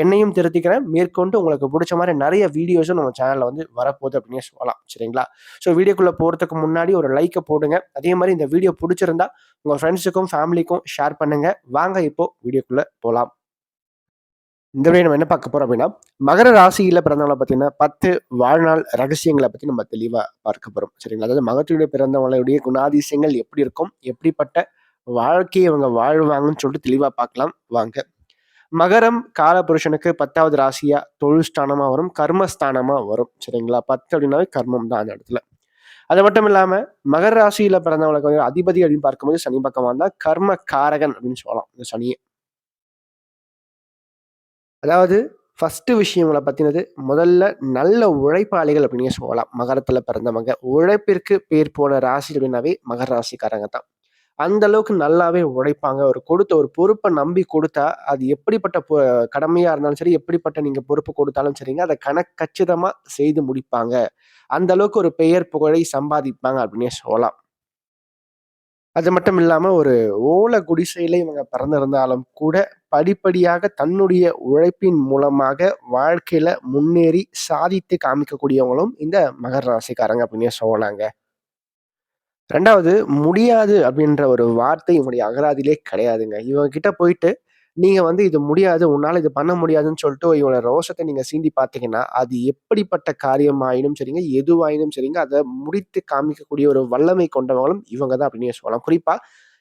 என்னையும் திருத்திக்கிறேன். மேற்கொண்டு உங்களுக்கு பிடிச்ச மாதிரி நிறைய வீடியோஸும் நம்ம சேனலில் வந்து வரப்போகுது அப்படின்னு சொல்லலாம். சரிங்களா? ஸோ வீடியோக்குள்ளே போகிறதுக்கு முன்னாடி ஒரு லைக்கை போடுங்க. அதே மாதிரி இந்த வீடியோ பிடிச்சிருந்தா உங்கள் ஃப்ரெண்ட்ஸுக்கும் ஃபேமிலிக்கும் ஷேர் பண்ணுங்கள் வாங்க இப்போ வீடியோக்குள்ளே போகலாம் இந்த வழியை நம்ம என்ன பார்க்க போறோம் அப்படின்னா மகர ராசியில பிறந்தவங்களை பார்த்தீங்கன்னா பத்து வாழ்நாள் ரகசியங்களை பத்தி நம்ம தெளிவா பார்க்க போறோம். சரிங்களா? அதாவது மகத்துடைய பிறந்தவங்களுடைய குணாதிசயங்கள் எப்படி இருக்கும்? எப்படிப்பட்ட வாழ்க்கையை அவங்க வாழ்வாங்கன்னு சொல்லிட்டு தெளிவா பார்க்கலாம். வாங்க. மகரம் காலபுருஷனுக்கு பத்தாவது ராசியா தொழில் ஸ்தானமா வரும் கர்மஸ்தானமா வரும். சரிங்களா? பத்து அப்படின்னாவே கர்மம் தான் அந்த இடத்துல. அது மட்டும் இல்லாம மகர ராசியில பிறந்தவங்களுக்கு வந்து அதிபதி அப்படின்னு பார்க்கும்போது சனி பக்கமா இருந்தா கர்ம காரகன் அப்படின்னு சொல்லலாம் இந்த சனியை. அதாவது ஃபர்ஸ்ட் விஷயங்களை பத்தினது முதல்ல நல்ல உழைப்பாளிகள் அப்படின்னு சொல்லலாம். மகரத்துல பிறந்தவங்க. உழைப்பிற்கு பேர் போன ராசி அப்படின்னாவே மகர ராசிக்காரங்க தான். அந்த அளவுக்கு நல்லாவே உழைப்பாங்க. ஒரு கொடுத்த ஒரு பொறுப்பை நம்பி கொடுத்தா அது எப்படிப்பட்ட பொ- கடமையா இருந்தாலும் சரி எப்படிப்பட்ட நீங்க பொறுப்பு கொடுத்தாலும் சரிங்க அதை கணக்கு கச்சிதமாக செய்து முடிப்பாங்க. அந்த அளவுக்கு ஒரு பெயர் புகழை சம்பாதிப்பாங்க அப்படின்னே சொல்லலாம். அது மட்டும் இல்லாம ஒரு ஓலை குடிசையில இவங்க பிறந்திருந்தாலும் கூட படிப்படியாக தன்னுடைய உழைப்பின் மூலமாக வாழ்க்கையில முன்னேறி சாதித்து காமிக்கக்கூடியவங்களும் இந்த மகர ராசிக்காரங்க அப்படின்னே சொல்லலாங்க. ரெண்டாவது முடியாது அப்படின்ற ஒரு வார்த்தை இவனுடைய அகராதியிலே கிடையாதுங்க. இவங்க கிட்ட போயிட்டு நீங்கள் வந்து இது முடியாது உன்னால் இது பண்ண முடியாதுன்னு சொல்லிட்டு இவனோட ரோஷத்தை நீங்கள் சீண்டி பார்த்தீங்கன்னா அது எப்படிப்பட்ட காரியமாயினும் சரிங்க எதுவாயினும் சரிங்க அதை முடித்து காமிக்கக்கூடிய ஒரு வல்லமை கொண்டவங்களும் இவங்க தான் அப்படின்னு சொல்லலாம். குறிப்பாக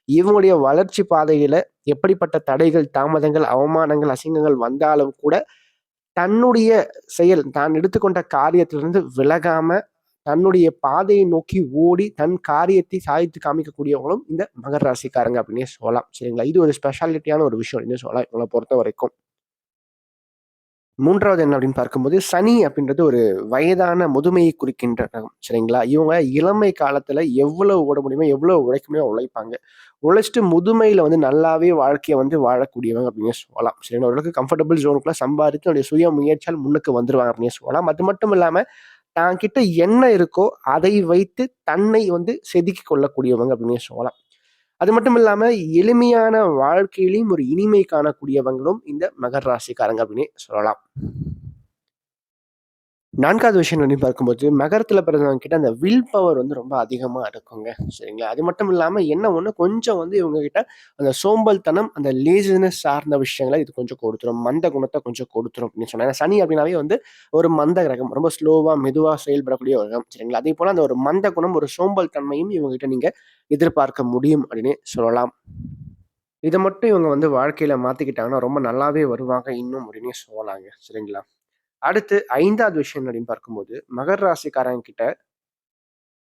இவங்களுடைய வளர்ச்சி பாதையில் எப்படிப்பட்ட தடைகள் தாமதங்கள் அவமானங்கள் அசிங்கங்கள் வந்தாலும் கூட தன்னுடைய செயல் தான் எடுத்துக்கொண்ட காரியத்திலிருந்து விலகாம தன்னுடைய பாதையை நோக்கி ஓடி தன் காரியத்தை சாதித்து காமிக்கக்கூடியவங்களும் இந்த மகர ராசிக்காரங்க அப்படின்னே சொல்லலாம். சரிங்களா? இது ஒரு ஸ்பெஷாலிட்டியான ஒரு விஷயம் அப்படின்னு சொல்லலாம். இவங்களை பொறுத்த வரைக்கும். மூன்றாவது என்ன அப்படின்னு பார்க்கும்போது சனி அப்படின்றது ஒரு வயதான முதுமையை குறிக்கின்ற ரகம் சரிங்களா? இவங்க இளமை காலத்துல எவ்வளவு ஓட முடியுமோ எவ்வளவு உழைக்க முடியுமோ உழைப்பாங்க. உழைச்சிட்டு முதுமையில வந்து நல்லாவே வாழ்க்கையை வந்து வாழக்கூடியவங்க அப்படின்னு சொல்லலாம். சரிங்களா? ஓரளவுக்கு கம்ஃபர்டபுள் ஜோனுக்குள்ள சம்பாதித்து அவருடைய சுய முயற்சியால் முன்னுக்கு வந்துருவாங்க அப்படின்னு சொல்லலாம். அது மட்டும் இல்லாம தான் கிட்ட என்ன இருக்கோ அதை வைத்து தன்னை வந்து செதுக்கி கொள்ளக்கூடியவங்க அப்படின்னு சொல்லலாம். அது மட்டும் இல்லாம எளிமையான வாழ்க்கையிலையும் ஒரு இனிமை காணக்கூடியவங்களும் இந்த மகர் ராசிக்காரங்க அப்படின்னு சொல்லலாம். நான்காவது விஷயம் அப்படின்னு பார்க்கும்போது நகரத்தில் பிறந்தவங்க கிட்ட அந்த வில் பவர் வந்து ரொம்ப அதிகமாக இருக்குங்க. சரிங்களா? அது மட்டும் இல்லாமல் என்ன ஒன்று கொஞ்சம் வந்து இவங்க கிட்ட அந்த சோம்பல்தனம் அந்த லேசினஸ் சார்ந்த விஷயங்களை இது கொஞ்சம் கொடுத்துரும். மந்த குணத்தை கொஞ்சம் கொடுத்துரும் அப்படின்னு சொன்னாங்க. சனி அப்படின்னாவே வந்து ஒரு மந்த கிரகம் ரொம்ப ஸ்லோவாக மெதுவாக செயல்படக்கூடிய ஒரு கிரகம். சரிங்களா? அதே போல் அந்த ஒரு மந்த குணம் ஒரு சோம்பல் தன்மையும் இவங்க கிட்ட எதிர்பார்க்க முடியும் அப்படின்னு சொல்லலாம். இதை மட்டும் இவங்க வந்து வாழ்க்கையில் மாற்றிக்கிட்டாங்கன்னா ரொம்ப நல்லாவே வருவாங்க இன்னும் அப்படின்னு சொல்லலாங்க சரிங்களா? அடுத்து ஐந்தாவது விஷயம் அப்படின்னு பார்க்கும்போது மகர் ராசிக்காரங்க கிட்ட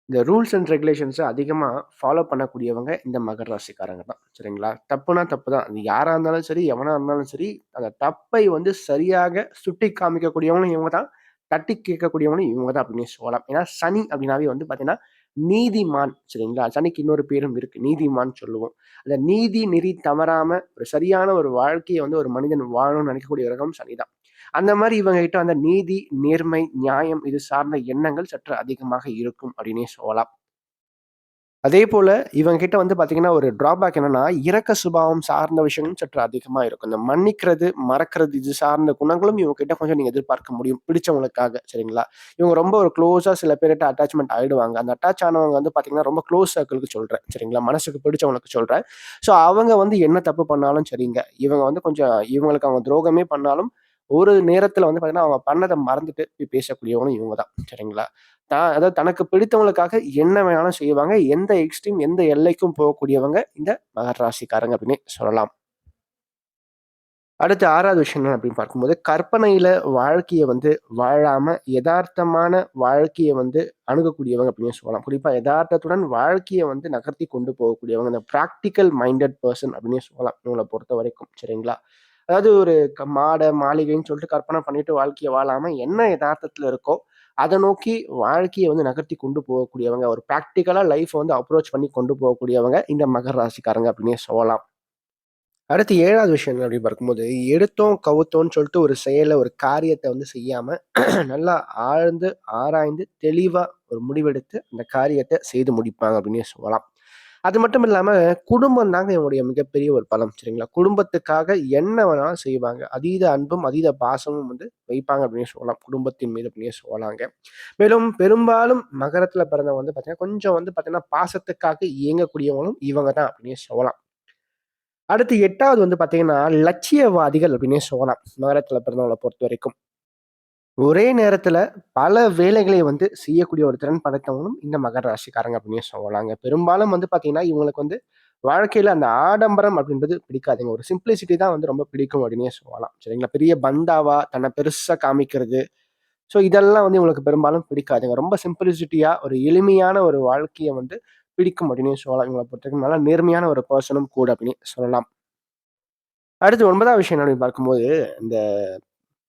இந்த ரூல்ஸ் அண்ட் ரெகுலேஷன்ஸை அதிகமாக ஃபாலோ பண்ணக்கூடியவங்க இந்த மகர் ராசிக்காரங்க தான். சரிங்களா? தப்புனா தப்பு தான். அது யாராக இருந்தாலும் சரி எவனாக இருந்தாலும் சரி அந்த தப்பை வந்து சரியாக சுட்டி காமிக்கக்கூடியவங்களும் இவங்க தான். தட்டி கேட்கக்கூடியவங்களும் இவங்க தான் அப்படின்னு சொல்லலாம். ஏன்னா சனி அப்படின்னாவே வந்து பார்த்தீங்கன்னா நீதிமான். சரிங்களா? சனிக்கு இன்னொரு பேரும் இருக்கு. நீதிமான் சொல்லுவோம். அந்த நீதி நெறி தவறாம ஒரு சரியான ஒரு வாழ்க்கையை வந்து ஒரு மனிதன் வாழணும்னு நினைக்கக்கூடிய கிரகம் சனி தான். அந்த மாதிரி இவங்க கிட்ட அந்த நீதி நேர்மை நியாயம் இது சார்ந்த எண்ணங்கள் சற்று அதிகமாக இருக்கும் அப்படின்னே சொல்லலாம். அதே போல இவங்க கிட்ட வந்து பார்த்தீங்கன்னா ஒரு ட்ராபேக் என்னன்னா இறக்க சுபாவம் சார்ந்த விஷயங்களும் சற்று அதிகமாக இருக்கும். இந்த மன்னிக்கிறது மறக்கிறது இது சார்ந்த குணங்களும் இவங்க கிட்ட கொஞ்சம் நீங்கள் எதிர்பார்க்க முடியும் பிடிச்சவங்களுக்காக சரிங்களா? இவங்க ரொம்ப ஒரு க்ளோஸாக சில பேர்கிட்ட அட்டாச்மெண்ட் ஆகிடுவாங்க அந்த அட்டாச் ஆனவங்க வந்து பார்த்தீங்கன்னா ரொம்ப க்ளோஸ் சர்க்கிளுக்கு சொல்கிறேன் சரிங்களா? மனசுக்கு பிடிச்சவங்களுக்கு சொல்கிறேன் ஸோ அவங்க வந்து என்ன தப்பு பண்ணாலும் சரிங்க. இவங்க வந்து கொஞ்சம் இவங்களுக்கு அவங்க துரோகமே பண்ணாலும் ஒரு நேரத்துல வந்து பாத்தீங்கன்னா அவங்க பண்ணதை மறந்துட்டு போய் பேசக்கூடியவனும் இவங்க தான் சரிங்களா? தான் அதாவது தனக்கு பிடித்தவங்களுக்காக என்ன வேணாலும் செய்வாங்க. எந்த எக்ஸ்ட்ரீம் எந்த எல்லைக்கும் போகக்கூடியவங்க இந்த மகர ராசிக்காரங்க அப்படின்னு சொல்லலாம். அடுத்து ஆறாவது விஷயம் என்ன அப்படின்னு பார்க்கும்போது கற்பனையில வாழ்க்கையை வந்து வாழாம யதார்த்தமான வாழ்க்கையை வந்து அணுகக்கூடியவங்க அப்படின்னு சொல்லலாம். குறிப்பா யதார்த்தத்துடன் வாழ்க்கையை வந்து நகர்த்தி கொண்டு போகக்கூடியவங்க இந்த ப்ராக்டிக்கல் மைண்டட் பர்சன் அப்படின்னு சொல்லலாம். இவங்களை பொறுத்த வரைக்கும் சரிங்களா? அதாவது ஒரு க- மாடை மாளிகைன்னு சொல்லிட்டு கற்பனை பண்ணிட்டு வாழ்க்கையை வாழாம என்ன யதார்த்தத்துல இருக்கோ அதை நோக்கி வாழ்க்கையை வந்து நகர்த்தி கொண்டு போகக்கூடியவங்க ஒரு ப்ராக்டிக்கலா லைஃப் வந்து அப்ரோச் பண்ணி கொண்டு போகக்கூடியவங்க இந்த மகர ராசிக்காரங்க அப்படின்னே சொல்லலாம் அடுத்து ஏழாவது விஷயம் என்ன அப்படின்னு பார்க்கும்போது, எடுத்தோம், கவுத்தோம்னு சொல்லிட்டு ஒரு செயலை ஒரு காரியத்தை வந்து செய்யாம, நல்லா ஆழ்ந்து, ஆராய்ந்து, தெளிவா ஒரு முடிவெடுத்து அந்த காரியத்தை செய்து முடிப்பாங்க அப்படின்னே சொல்லலாம். அது மட்டும் இல்லாமல் குடும்பம் தாங்க இவங்களுடைய மிகப்பெரிய ஒரு பலம். சரிங்களா? குடும்பத்துக்காக என்ன வேணாலும் செய்வாங்க. அதீத அன்பும், அதீத பாசமும் வந்து வைப்பாங்க அப்படின்னு சொல்லலாம். குடும்பத்தின் மீது அப்படின்னு சொல்லலாங்க. மேலும் பெரும்பாலும் மகரத்தில் பிறந்தவங்க வந்து பார்த்தீங்கன்னா, கொஞ்சம் வந்து பார்த்தீங்கன்னா, பாசத்துக்காக இயங்கக்கூடியவங்களும் இவங்க தான் அப்படின்னு சொல்லலாம். அடுத்து எட்டாவது வந்து பார்த்தீங்கன்னா, லட்சியவாதிகள் அப்படின்னே சொல்லலாம். மகரத்தில பிறந்தவங்கள பொறுத்தவரைக்கும். ஒரே நேரத்தில் பல வேலைகளை வந்து செய்யக்கூடிய ஒரு திறன் படைத்தவங்களும் இந்த மகர ராசிக்காரங்க அப்படின்னு சொல்லலாங்க. பெரும்பாலும் வந்து பார்த்தீங்கன்னா, இவங்களுக்கு வந்து வாழ்க்கையில் அந்த ஆடம்பரம் அப்படின்றது பிடிக்காதுங்க. ஒரு சிம்பிளிசிட்டி தான் வந்து ரொம்ப பிடிக்கும் அப்படின்னே சொல்லலாம். சரிங்களா? பெரிய பந்தாவா தன்னை பெருசாக காமிக்கிறது. ஸோ இதெல்லாம் வந்து இவங்களுக்கு பெரும்பாலும் பிடிக்காதுங்க. ரொம்ப சிம்பிளிசிட்டியாக ஒரு எளிமையான ஒரு வாழ்க்கையை வந்து பிடிக்கும் அப்படின்னே சொல்லலாம். இவங்களை பொறுத்தவரைக்கும் நல்லா நேர்மையான ஒரு பர்சனும் கூட அப்படின்னு சொல்லலாம். அடுத்து ஒன்பதாம் விஷயம் என்ன அப்படின்னு பார்க்கும்போது, இந்த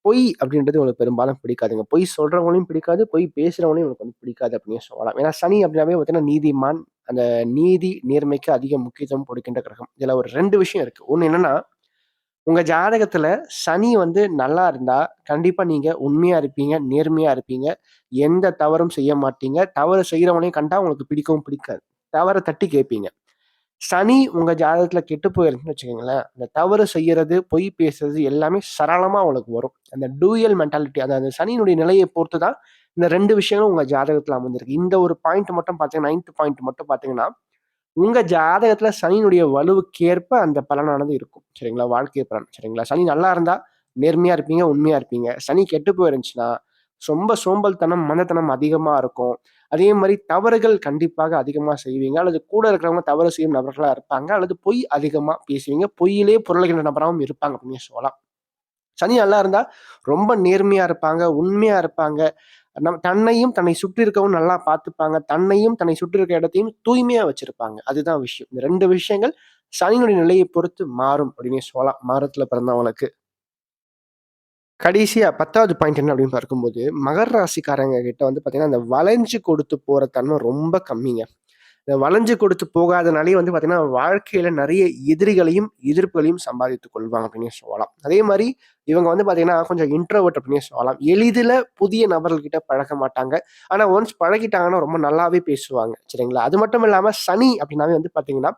பொய் அப்படின்றது உங்களுக்கு பெரும்பாலும் பிடிக்காதுங்க. பொய் சொல்கிறவங்களையும் பிடிக்காது, பொய் பேசுகிறவங்களையும் உங்களுக்கு வந்து பிடிக்காது அப்படின்னு சொல்லலாம். ஏன்னா சனி அப்படின்னாவே பார்த்தீங்கன்னா நீதிமான், அந்த நீதி, நேர்மைக்கு அதிக முக்கியத்துவம் கொடுக்கின்ற கிரகம். இதில் ஒரு ரெண்டு விஷயம் இருக்குது ஒன்று என்னன்னா, உங்கள் ஜாதகத்தில் சனி வந்து நல்லா இருந்தால் கண்டிப்பாக நீங்கள் உண்மையாக இருப்பீங்க, நேர்மையாக இருப்பீங்க. எந்த தவறும் செய்ய மாட்டீங்க. தவறு செய்கிறவனையும் கண்டா உங்களுக்கு பிடிக்கவும் பிடிக்காது. தவறை தட்டி கேட்பீங்க. சனி உங்க ஜாதகத்துல கெட்டு போயிருந்துச்சுன்னு வச்சுக்கோங்களேன், அந்த தவறு செய்யறது, பொய் பேசுறது எல்லாமே சரளமா உங்களுக்கு வரும். அந்த டூயல் மென்டாலிட்டி அதாவது அந்த சனியினுடைய நிலையை பொறுத்து தான் இந்த ரெண்டு விஷயங்களும் உங்க ஜாதகத்துல அமைஞ்சிருக்கு. இந்த ஒரு பாயிண்ட் மட்டும் பார்த்தீங்கன்னா நைன்த் பாயிண்ட் மட்டும் பார்த்தீங்கன்னா, உங்க ஜாதகத்துல சனியினுடைய வலுவுக்கேற்ப அந்த பலனானது இருக்கும். சரிங்களா? வாழ்க்கை பலன். சரிங்களா? சனி நல்லா இருந்தா நேர்மையா இருப்பீங்க, உண்மையா இருப்பீங்க. சனி கெட்டு போயிருந்துச்சுன்னா, ரொம்ப சோம்பல்தனம், மந்தத்தனம் அதிகமா இருக்கும். அதே மாதிரி தவறுகள் கண்டிப்பாக அதிகமாக செய்வீங்க. அல்லது கூட இருக்கிறவங்க தவறு செய்யும் நபர்களாக இருப்பாங்க. அல்லது பொய் அதிகமாக பேசுவீங்க. பொய்யிலே புரளுகின்ற நபராகவும் இருப்பாங்க அப்படின்னு சொல்லலாம். சனி நல்லா இருந்தால் ரொம்ப நேர்மையாக இருப்பாங்க, உண்மையாக இருப்பாங்க. நம் தன்னையும், தன்னை சுற்றி இருக்கவும் நல்லா பார்த்துப்பாங்க. தன்னையும், தன்னை சுற்றி இருக்க இடத்தையும் தூய்மையாக வச்சிருப்பாங்க. அதுதான் விஷயம். இந்த ரெண்டு விஷயங்கள் சனியினுடைய நிலையை பொறுத்து மாறும் அப்படின்னே சொல்லலாம். மகரத்தில பிறந்தவங்களுக்கு. கடைசியா 10வது பாயிண்ட் என்ன அப்படின்னு பார்க்கும்போது, மகர ராசிக்காரங்க கிட்ட வந்து பார்த்தீங்கன்னா, அந்த வளைஞ்சு கொடுத்து போற தன்மை ரொம்ப கம்மிங்க. இந்த வளைஞ்சு கொடுத்து போகாதனாலே வந்து பார்த்தீங்கன்னா, வாழ்க்கையில நிறைய எதிரிகளையும், எதிர்ப்புகளையும் சம்பாதித்துக் கொள்வாங்க அப்படின்னு சொல்லலாம். அதே மாதிரி இவங்க வந்து பார்த்தீங்கன்னா, கொஞ்சம் இன்ட்ரோவர்ட் அப்படின்னு சொல்லலாம். எளிதில புதிய நபர்கள்கிட்ட பழக மாட்டாங்க. ஆனா ஒன்ஸ் பழகிட்டாங்கன்னா ரொம்ப நல்லாவே பேசுவாங்க. சரிங்களா? அது மட்டும் இல்லாம சனி அப்படின்னாவே வந்து பார்த்தீங்கன்னா,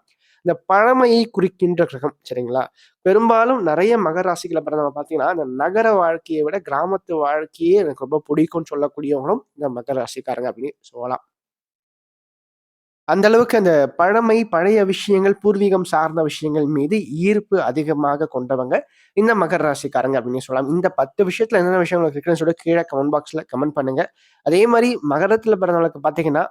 இந்த பழமையை குறிக்கின்ற கிரகம். சரிங்களா? பெரும்பாலும் நிறைய மகர ராசியில பிறந்தவங்க பார்த்தீங்கன்னா, இந்த நகர வாழ்க்கையை விட கிராமத்து வாழ்க்கையே எனக்கு ரொம்ப பிடிக்கும்னு சொல்லக்கூடியவங்களும் இந்த மகர ராசிக்காரங்க அப்படின்னு சொல்லலாம். அந்த அளவுக்கு அந்த பழமை, பழைய விஷயங்கள், பூர்வீகம் சார்ந்த விஷயங்கள் மீது ஈர்ப்பு அதிகமாக கொண்டவங்க இந்த மகர ராசிக்காரங்க அப்படின்னு சொல்லலாம். இந்த 10 விஷயத்துல என்னென்ன விஷயங்கள் இருக்குன்னு சொல்லிட்டு கீழே கமெண்ட் பாக்ஸ்ல கமெண்ட் பண்ணுங்க. அதே மாதிரி மகரத்துல பிறந்தவங்களுக்கு பார்த்தீங்கன்னா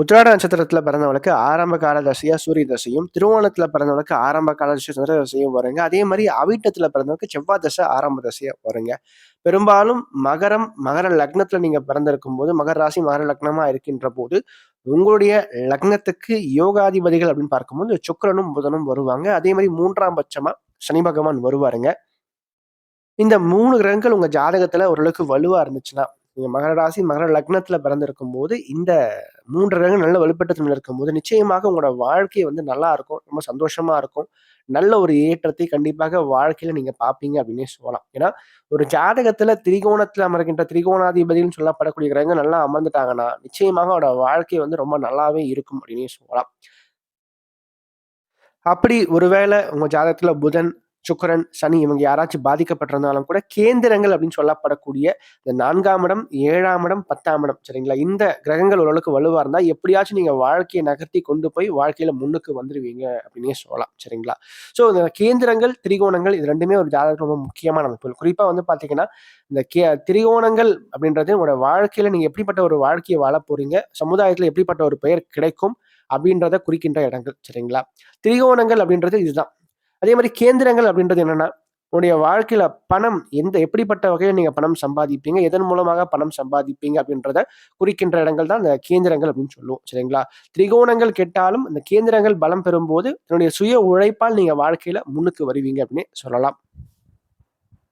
உத்திராட நட்சத்திரத்தில் பிறந்தவங்களுக்கு ஆரம்ப கால தசையாக சூரிய தசையும், திருவோணத்தில் பிறந்தவங்களுக்கு ஆரம்ப கால தசை சந்திர தசையும் வருங்க. அதே மாதிரி அவிட்டத்தில் பிறந்தவங்களுக்கு செவ்வாய் தசை ஆரம்ப தசையாக வருங்க. பெரும்பாலும் மகரம், மகர லக்னத்தில் நீங்கள் பிறந்திருக்கும் போது மகர ராசி, மகர லக்னமாக இருக்கின்ற போது, உங்களுடைய லக்னத்துக்கு யோகாதிபதிகள் அப்படின்னு பார்க்கும்போது சுக்கிரனும், புதனும் வருவாங்க. அதே மாதிரி மூன்றாம் பட்சமாக சனி பகவான் வருவாருங்க. இந்த மூணு கிரகங்கள் உங்கள் ஜாதகத்தில் ஓரளவுக்கு வலுவாக இருந்துச்சுன்னா, நீங்கள் மகர ராசி, மகர பிறந்துருக்கும் போது இந்த மூன்று கிரகங்கள் நல்ல வலுப்பட்டத்தில் இருக்கும் இருக்கும்போது, நிச்சயமாக உங்களோட வாழ்க்கை வந்து நல்லா இருக்கும். ரொம்ப சந்தோஷமா இருக்கும். நல்ல ஒரு ஏற்றத்தை கண்டிப்பாக வாழ்க்கையில நீங்க பார்ப்பீங்க அப்படின்னே சொல்லலாம். ஏன்னா, ஒரு ஜாதகத்துல திரிகோணத்துல அமர்கின்ற திரிகோணாதிபதின்னு சொல்லப்படக்கூடிய கிரகங்கள் நல்லா அமர்ந்துட்டாங்கன்னா, நிச்சயமாக அவரோட வாழ்க்கை வந்து ரொம்ப நல்லாவே இருக்கும் அப்படின்னே சொல்லலாம். அப்படி ஒருவேளை உங்க ஜாதகத்துல புதன், சுக்கரன் சனி இவங்க யாராச்சும் பாதிக்கப்பட்டிருந்தாலும் கூட, கேந்திரங்கள் அப்படின்னு சொல்லப்படக்கூடிய இந்த நான்காம் இடம், ஏழாம் இடம், 10ஆம் இடம் சரிங்களா? இந்த கிரகங்கள் ஓரளவுக்கு வலுவாக இருந்தால் எப்படியாச்சும் நீங்கள் வாழ்க்கையை நகர்த்தி கொண்டு போய் வாழ்க்கையில் முன்னுக்கு வந்துடுவீங்க அப்படின்னே சொல்லலாம். சரிங்களா? ஸோ இந்த கேந்திரங்கள், திரிகோணங்கள் இது ரெண்டுமே ஒரு ஜாதகம் ரொம்ப முக்கியமான அமைப்புகள். குறிப்பாக வந்து பார்த்தீங்கன்னா, இந்த கே திரிகோணங்கள் அப்படின்றது உங்களோட வாழ்க்கையில் நீங்கள் எப்படிப்பட்ட ஒரு வாழ்க்கையை வாழ போறீங்க? சமுதாயத்தில் எப்படிப்பட்ட ஒரு பெயர் கிடைக்கும்? அப்படின்றத குறிக்கின்ற இடங்கள். சரிங்களா? திரிகோணங்கள் அப்படின்றது இதுதான். அதே மாதிரி கேந்திரங்கள் அப்படின்றது என்னன்னா, உங்களுடைய வாழ்க்கையில பணம் எந்த எப்படிப்பட்ட வகையில் நீங்க பணம் சம்பாதிப்பீங்க? எதன் மூலமாக பணம் சம்பாதிப்பீங்க? அப்படின்றத குறிக்கின்ற இடங்கள் தான் இந்த கேந்திரங்கள் அப்படின்னு சொல்லுவோம். சரிங்களா? திரிகோணங்கள் கெட்டாலும், இந்த கேந்திரங்கள் பலம் பெறும்போது, என்னுடைய சுய உழைப்பால் நீங்க வாழ்க்கையில முன்னுக்கு வருவீங்க அப்படின்னு சொல்லலாம்.